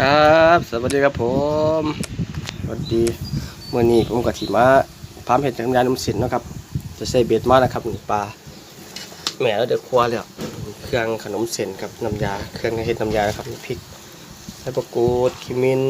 ครับ สวัสดีครับผมสวัสดีเมื่อนี้ผมกับทีมาพามเห็ดจักรยานน้ำสินนะครับ จะใส่เบ็ดมานะครับนี่ปลาแหม่แล้วเดือดครัวเลยเครื่องขนมเส้นครับน้ำยา เครื่องเห็ดน้ำยานะครับพริกใส่ประกูดขิมิน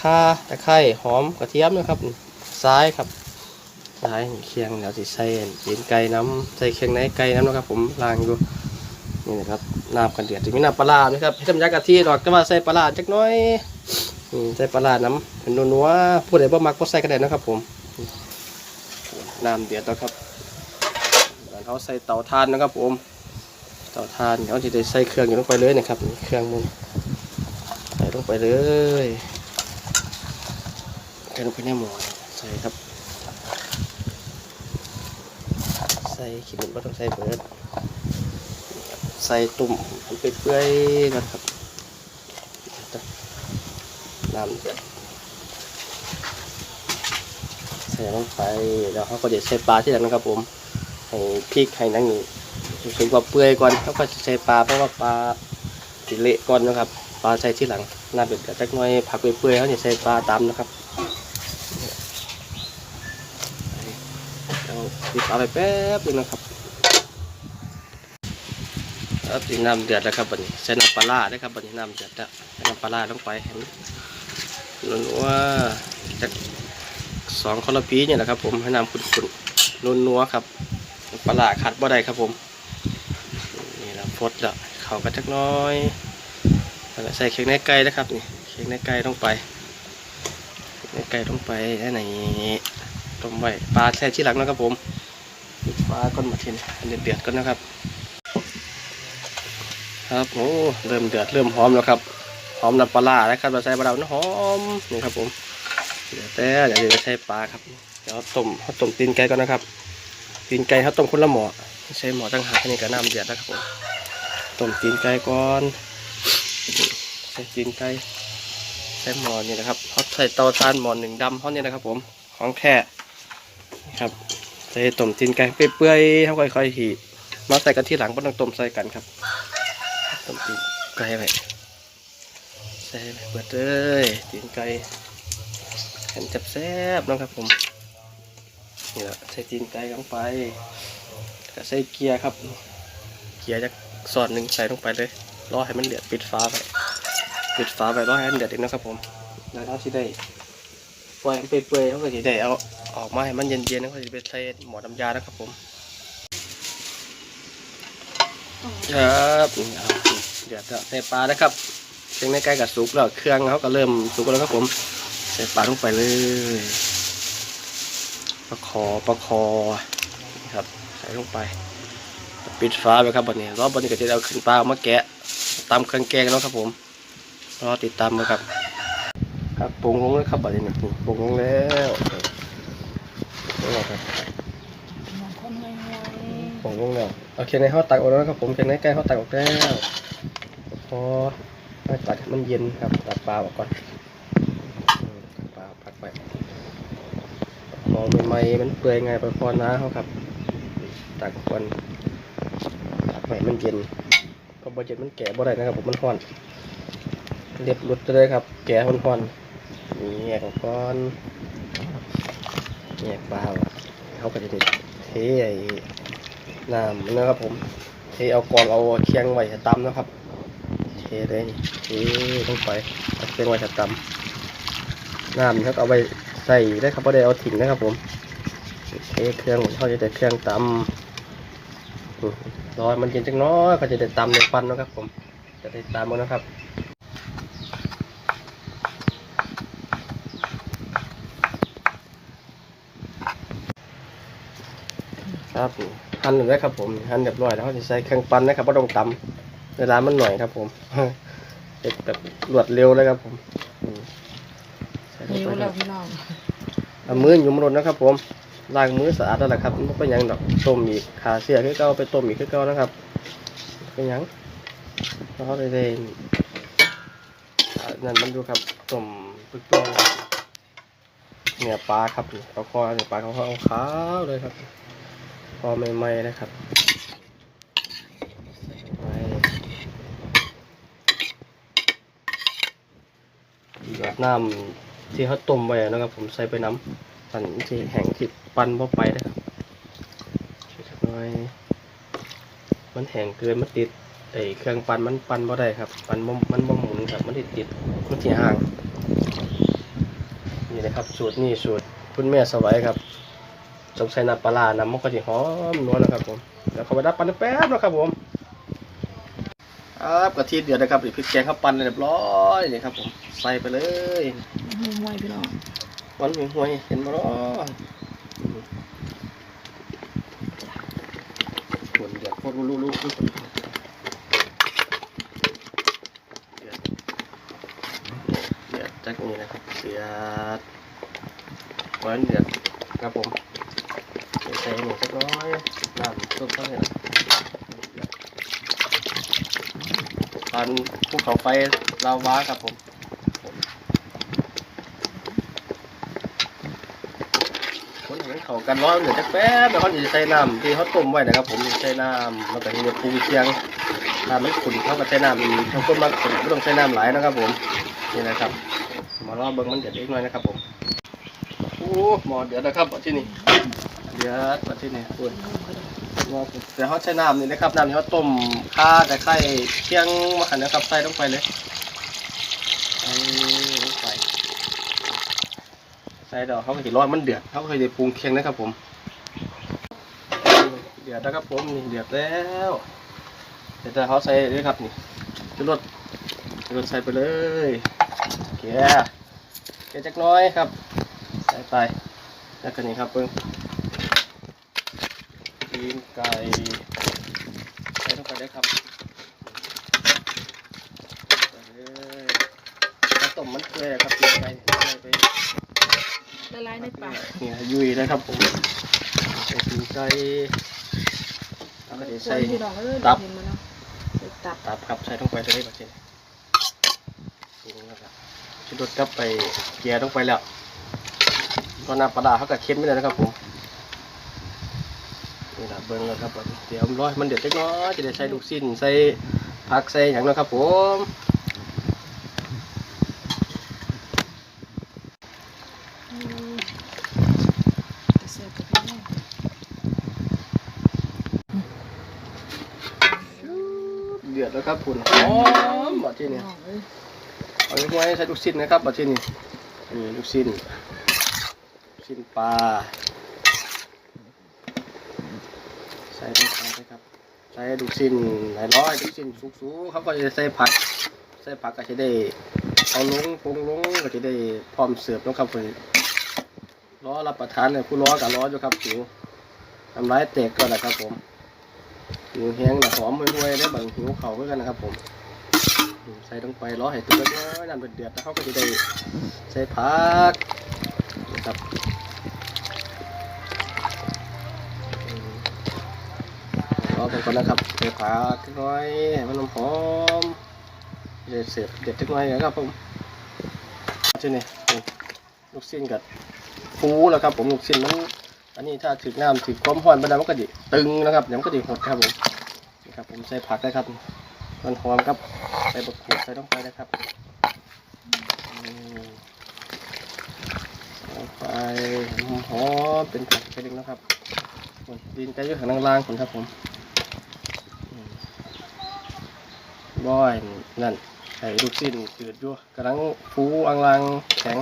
ข่าตะไคร้หอมกระเทียมนะครับซ้ายครับซ้ายเคียงเดี๋ยวสิใส่ตีนไก่น้ำใส่เคียงในไก่น้ำนะครับ ผมล้างอยู่นี่นะครับ น้ำกันเดือดจะมีน้ำปลาร้าไหมครับให้ทำยากะทิดอกก็ว่าใส่ปลาร้าจักน้อยใส่ปลาร้าน้ำเป็นนัวๆผู้ใดบ่มักก็ใส่ก็ได้นะครับ ผมน้ำเดือดแล้วครับเขาใส่เตาถ่านนะครับ ผม เตาถ่านเขาจะได้ใส่เครื่องอยู่ลงไปเลยนะครับเครื่องมันใส่ลงไปเลยใส่ลงไปในหม้อใส่ครับ ใส่ขี้มันก็ต้องใส่เบิร์ด ส่ตุ่มไปเปื่อยๆนะครับน้ำเดือดใส่ลงไปแล้วเขาก็จะใส่ปลาที่หลังนะครับ ผมให้พริกให้นั่งนี่ถึงกว่าเปื่อยก่อนเขาก็จะใส่ปลาเพราะว่าปลาติเละก่อนนะครับปลาใส่ที่หลังน้ำเดือดจักน่อยผักเปื่อยๆเขาจะใส่ปลาตามนะครับเอาปิดฝาไปแป๊บนึงนะครับ ครับสีน้ำเดือดแล้วครับบัดนี้ใส่น้ำปลาร้าด้วครับบัดนี้น้ำเดือดแล้วน้ำปลาร้าลงไปเห็นนุนว่าจากสองคอลปีเนี่ยแหละครับ ผมให้น้ำขุ่นๆนุ่นนัวครับปลาร้าขัดบ่ได้ครับผมนี่เราพดแล้วเขาก็จักน้อยใส่เค้กในไก่นะครับนี่เค้กในไก่ลงไปเค้กในไก่ลงไปได้ไหนต้มไว้ปลาแช่ที่หลังนะครับผมปิดฟ้าก้อนมาทีนี้อันเดือดๆก่อนนะครับ ครับโอ้เริ่มเดือดเริ่มหอมแล้วครับหอมน้ำปลาแล้วครับเราใส่ปลาดาวน้ำหอมนี่ครับผมเดี๋ยวแต่เดี๋ยวจะใส่ปลาครับเดี๋ยวต้มเขาต้มตีนไก่ก่อนนะครับตีนไก่เขาต้มคนละหมอใช่หมอตั้งหากนนี้ก็น้ำเดือดแล้วครับผมต้มตีนไก่ก่อนใส่ตีนไก่ใส่หมอนี่นะครับเขาใส่เตาถ่านหม้อหนึ่งดำเขาเนี่ยนะครับ ผมของแค่ครับใส่ต้มตีนไก่เปื่อยๆเขาค่อยๆหีมาใส่กันที่หลังไม่ต้องต้มใส่กันครับ ต้มตีนไก่ไปใส่ไปเบิดเลยตีนไก่เห็นจับแซ่บนะครับผมนี่แหละใส่ตีนไก่ลงไปก็ใส่เกียร์ครับ เกียร์จากซอสหนึ่งใส่ลงไปเลยรอให้มันเดือดปิดฟ้าไปปิดฟ้าไปรอให้มันเดือดอีกนะครับผมแล้วเราสิได้ปล่อยมันเปื่อยๆเขาก็สิได้เอาออกมาให้มันเย็นๆแล้วก็สิไปใส่หมอน้ำยานะครับผมครับ นี่เอาเดี๋ยวใส่ปลานะครับเครื่องในใกล้กับสุกแล้วเครื่องเขาก็เริ่มสุกแล้วครับผม ใส่ปลาลงไปเลยประคอประคอครับใส่ลงไป ปิดฟ้าไปครับบันนี้รอบบันนี้ก็จะเอาขึ้นปลามาแกะตามเครื่องแกงแล้วครับผมรอติดตามนะครับ ครับปรุงลงแล้วครับบันนี้นี่ปรุงลงแล้วนี่ครับคนไงไง ผมลงแล้วเอาเคียงในห้อตักออกแล้วครับผมเคียงในใกล้ห้อตักออกแล้วพอให้ตักมันเย็นครับตักปลาออกก่อนตักปลาพักไปพอใหม่ๆมันเปื่อยไงไปพอน้าเขาครับตักก่อนตักใหม่มันเย็นเพอบเย็นมันแก่บ่ได้นะครับผมมันร้อนเรียบรุดเลยครับ แก่ร้อนๆนี่แยกกก่อนแยกปลาเขาก็จะได้เทไอ้ น้ำนะครับผมเทเอากรองเอาเคียงไว้จะตำนะครับ เทเลยนี่เทลงไปเอาเคียงไว้จะตำน้ำเขาก็เอาไปใส่ได้ครับไม่ได้เอาถิ่งนะครับ ผมเทเครื่องเขาจะได้เครื่องตำอืมรอให้มันเย็นจังน้อยเขาจะได้ตำในฟันนะครับ ผม จะได้ตำมันนะครับครับ หั่นเลยครับผมหั่นเรียบร้อยแล้วเขาจะใส่เครื่องปั้นนะครับไม่ต้องตำเวลามันหน่อยครับ ผมเด็ดแบบรวดเร็วเลยครับ ผมอืมใส่ลงหิวไปคแล้รัวบพี่น้องเอามือหยุ่มรนนะครับ ผมล้างมือสะอาดแล้วแหละครับไม่เป็นหยังดอกต้มอีกขาเสียคือเก่าไปต้มอีกคือเก่านะครับเป็นหยังเราได้ได้อ่านั่นมันดูครับต้มปึกตัวเนี่ยปลาครับนี่เอาคอเนี่ยปลาเขาเขาขาวๆเลยครับ พอใหม่ๆนะครับใส่ไปหยอดน้ำที่เขาต้มไว้นะครับ ผมใส่ไปน้ำปั่นที่แห้งที่ปั่นบ่ไปนะครับช่วยหน่อยมันแห้งเกินมันติดไอ้เครื่องปั่นมันปั่นบ่ได้ครับ ปั่นบ่มันบ่หมุนครับ มันติดติดมันที่ห่างนี่นะครับ สูตรนี่สูตรคุณแม่สวัยครับ จงใส่น้ำปลาร้าน้ำมันก็จะหอมนัวนะครับผมเดี๋ยวเขาไปดับปั่นแป๊บนะครับผมครับกะทิเดือดนะครับเดี๋ยวพริกแกงเข้าปั่นเรียบร้อยนี่ครับผมใส่ไปเลยห่วยๆพี่น้องวันห่วยๆเห็นบ่เนาะส่วนเดือดโคตรรู้ๆๆเดือดเดือดจากนี้นะครับเดือดวันเดือดครับผมเดี๋ยว ใส่หมูสักน้อยน้ำต้มเข้าไปนะทานภูเขาไฟลาวาครับผมคนเห็นเขากันร้อนเดี๋ยวจะแป๊บเดี๋ยวเขาจะใส่น้ำที่เขาต้มไว้นะครับ ผมใส่น้ำแล้วก็ที่จะปรุงเคียงน้ำมันขุ่นเขาก็ใส่น้ำเขาคนมาขุ่นไม่ต้องใส่น้ำหลายนะครับ ผมนี่นะครับมารอเบิ้งมันเดือดเล็กน้อยนะครับผมโอ้หมอเดือดนะครับที่นี่ เดือดเอาที่นี่คุณเดี๋ยวเขาใช้น้ำนี่นะครับน้ำที่เขาต้มข่าแต่ไข่เคี่ยงมาขันนะครับใส่ลงไปเลยใส่ลงไปใส่ดอกเขาก็จะร้อนมันเดือดเขาก็จะปรุงเคียงนะครับผมเดือดแล้วครับผมนี่เดือดแล้วเดี๋ยวเขาใส่ด้วยครับนี่จะรดจะรดใส่ไปเลยเกลือเกลือจักน้อยครับใส่ไปแล้วก็นี่ครับเพิ่ง ตีนไก่ใส่ลงไปเลยครับใส่เลยแล้วต้มมันเกลือครับตีนไก่ใส่ไปละลายในปากเนี่ยยุยนะครับผมใส่ตีนไก่แล้วก็จะใส่ใส่พี่น้องเอ้ยตับเห็นมั้ยเนาะใส่ตับตับครับใส่ลงไปเลยแบบนี้ปรุงแล้วครับชุดรสกับไปเกลียลงไปแล้วตอนน้ำปลาร้าเขาก็เค็มไม่ได้นะครับผมนี่นะ เบิ้งแล้วครับบัดนี้เดี๋ยวร้อยมันเดือดเล็กน้อยจะได้ใส่ลูกชิ้นใส่ผักใส่อย่างนั้นครับผมเดือดแล้วครับคุณหอมแบบที่พี่นี่เอาไว้ใส่ลูกชิ้นนะครับแบบที่นี่นี่ลูกชิ้นลูกชิ้นปลา ใส่ลงไปเลยครับ ใส่ลูกชิ้นหลายร้อยลูกชิ้นสูงๆเขาก็จะใส่ผัก ใส่ผักก็จะได้เอาลงปรุงลงก็จะได้พร้อมเสิร์ฟนะครับคุณล้อรับประทานเนี่ยผู้ล้อกับล้ออยู่ครับหิวทำร้ายแตกก็แหละครับผมหิวแห้งนะหอมห่วยๆได้บางหิวเขาเหมือกันนะครับผมใส่ลงไปรอให้ตัวน้อยน้ำเดือดๆแล้วเขาก็จะได้ใส่ผักนะครับ รอไปก่อนนะครับใส่ผักน้อยให้มันหอมเดี๋ยวเสียบเด็ดน้อยนะครับผมที่นี่นี่ลูกชิ้นกับฟูแล้วครับผมลูกชิ้นมันอันนี้ถ้าถึกน้ำถึกความร้อนไปแล้วมันก็ดิตึงนะครับเดี๋ยวมันก็ดิหดครับผมนี่ครับผมใส่ผักได้ครับมันหอมครับใส่บะกรูดใส่ลงไปนะครับอืมลงไปหอมเป็นผักกระดิ่งนะครับดินไก่ยู่ข้างล่างๆผมครับผมอืม บ่อยนั่นไข่ลูกชิ้นจืดอยู่กำลังฟูอังลางแข็ง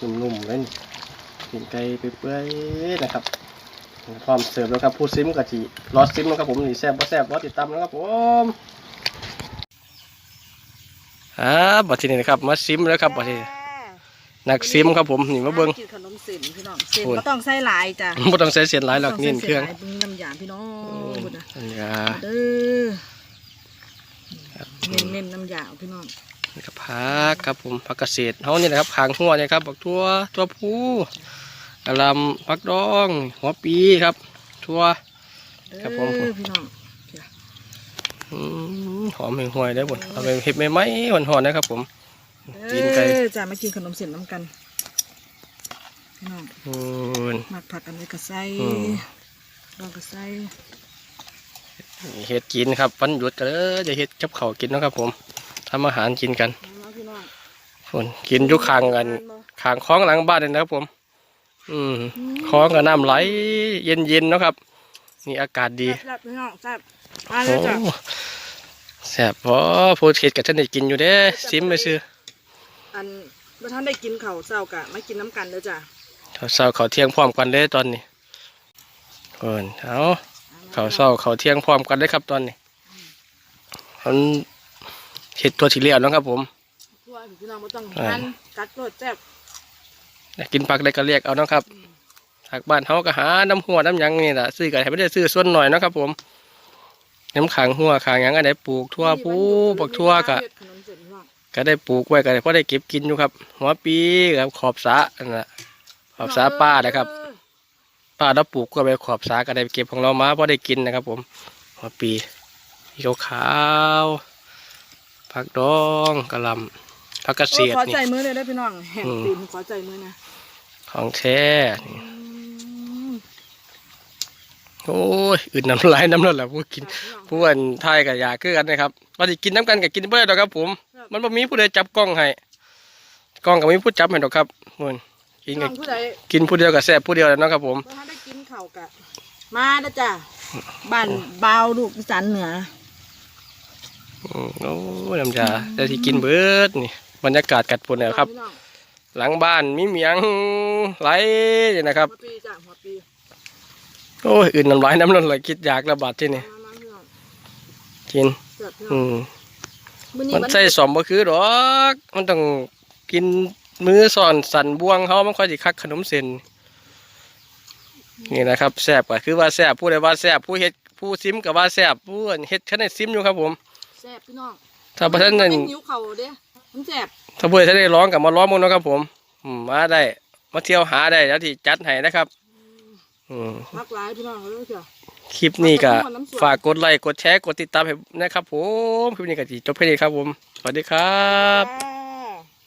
นุ่มๆเลยนี่กินไก่ไปเปื่อยๆนะครับพร้อมเสิร์ฟแล้วครับผู้ซิมกะจิรอซิมนะครับผมนี่แซ่บบ่แซ่บรอติดตามนะครับผมอ่าบัดทีนี้นะครับมาซิมแล้วครับบัดทีนี้นักซิมครับผมนี่มาเบิ่งกินขนมเส้นพี่น้องเส้นโอ้ยก็ต้องใส่หลายจ้ะบ่ต้องใส่เสียนหลายหรอกนี่เครื่องต้ใส่หลายปรุงน้ำยาพี่น้องบุญนะอั นนี้อ่าเด้อเน้นเน้นๆน้ำยาพี่น้องนี่ครับผักครับผมผักเกษตรเฮานี่นะครับขางหัวเนี่ยครับบักทั่วทั่วพูกะหลำผักดอง หัวปีครับ ทั่วเด้อครับผมพี่น้องอืมหอมห่วยๆได้หมดเอาไปเฮ็ดใหม่ๆหอนๆนะครับ ผมกินไก่เด้อจ้ะมากินขนมเส้นน้ำกันพี่น้องอืมมักผักอันนี้ก็ใส่อืมดองก็ใส่ เฮ็ดกินครับวันหยุดก็เลยจะเฮ็ดกับข้าวกินเนาะครับ ผมทำอาหารกินกันเอาพี่น้องฝนกินอยุคางกันขางคลองหลังบ้านเลยนะครับ ผม อืมคลองกับน้ำไหล เย็นๆเนาะครับ นี่อากาศดีแซ่บๆพี่น้องแซ่บมาเลโอ้ยจ้ะแซ่บพอพูดเข็ดกับท่านได้กินอยู่เด้ซิมไปซื้ออันเมื่อท่านได้กินข้าวเช้ากะมากินน้ำกันเด้อจ้ะข้าวเช้าข้าวเที่ยงพร้อมกันเลยตอนนี้เอินเอา ข้าวเช้าข้าวเที่ยงพร้อมกันเลยครับตอนนี้มันเห็ดตัวที่เลี้ยวเนาะครับ ผมทั่วพี่น้องบ่ต้องอ่าหั่นกัดรสแซ่บอยากกินผักได้ก็เรียกเอาเนาะครับผักบ้านเฮาก็หาน้ำหัวน้ำหยังนี่แหละซื้อกันให้ไม่ได้ซื้อส่วนหน่อยเนาะครับ ผมน้ำขังหัวขังหยังอันไหนปลูกทั่วผู้ปักทั่วกะเฮ็ดขนมเสร็จพี่น้องก็ได้ปลูกไว้ก็ได้พอได้เก็บกินอยู่ครับ หัวปีกับขอบสระนั่นแหละขอบสระป้านะครับ ป้าเราปลูกก็ไปขอบสระก็ได้เก็บของเรามาพอได้กินนะครับ ผมหัวปีสีขาวๆผักดองกะหล่ำผักกระโอ้เสียดขอนี่ใจมือเลยได้อพี่น้องแห่งอืมตีนขอใจมือนะของแท้นี่อืมโอ้ยอึดน้ำลายน้ำลายแหละผู้กินผู้อันไทยกับยาคือกันนะครับว่าสิกินน้ำกันกับกินเพื่อนดอกครับ ผม มันบ่มีผู้ใดจับกล้องให้กล้องก็มีผู้จับให้ดอกครับมัน กินน้กัอบงผู้ใดกินผู้เดียวกับแซ่บผู้เดียวแหล้วเนาะครับผมเมื่อท่านได้กินข้าวกะ มาเด้อจ้ะบ้านบาวลูกอีสานเหนือ อืมโอ้ยน้ำยาแต่ที่กินเบิดนี่บรรยากาศกัดฝนเนี่ยครับ พี่น้องหลังบ้านมีเมียงไหลนี่นะครับ หัวปีจ้ะหัวปีโอ้ยอื่นน้ำลายน้ำนนไหลคิดอยากระบาดที่นี่มามาพี่น้องกิน เสิร์ฟพี่น้อืองม มื้อนี้มันมันใส่สมบ่คือดอก มันต้องกิน มือสอนสันบวงเขามันค่อยสิคักขนมเส้นนี่นะครับแซ่บก็คือว่าแซ่บผู้ใดว่าแซ่บผู้เฮ็ดผู้ซิมก็ว่าแซ่บผู้เฮ็ดแค่ในซิมอยู่ครับผมแซ่บพี่น้องถ้าประท่านนั้นมัหิวเข่าวเด้มันแซ่บถ้าผู้ใดท่านได้ร้องกับมาร้องมึงนาะครับผมอืมมาได้มาเที่ยวหาได้แล้วที่จัดให้นะครับอืมพักหลายพี่น้องเขาเลยจ้ะคลิปนี้ก็ขอบคุณน้ำสวยฝากกดไลค์กดแชร์กดติดตามให้นะครับผมคลิปนี้ก็สิจบแค่นี้ครับผมสวัสดีครับบ๊ายบาย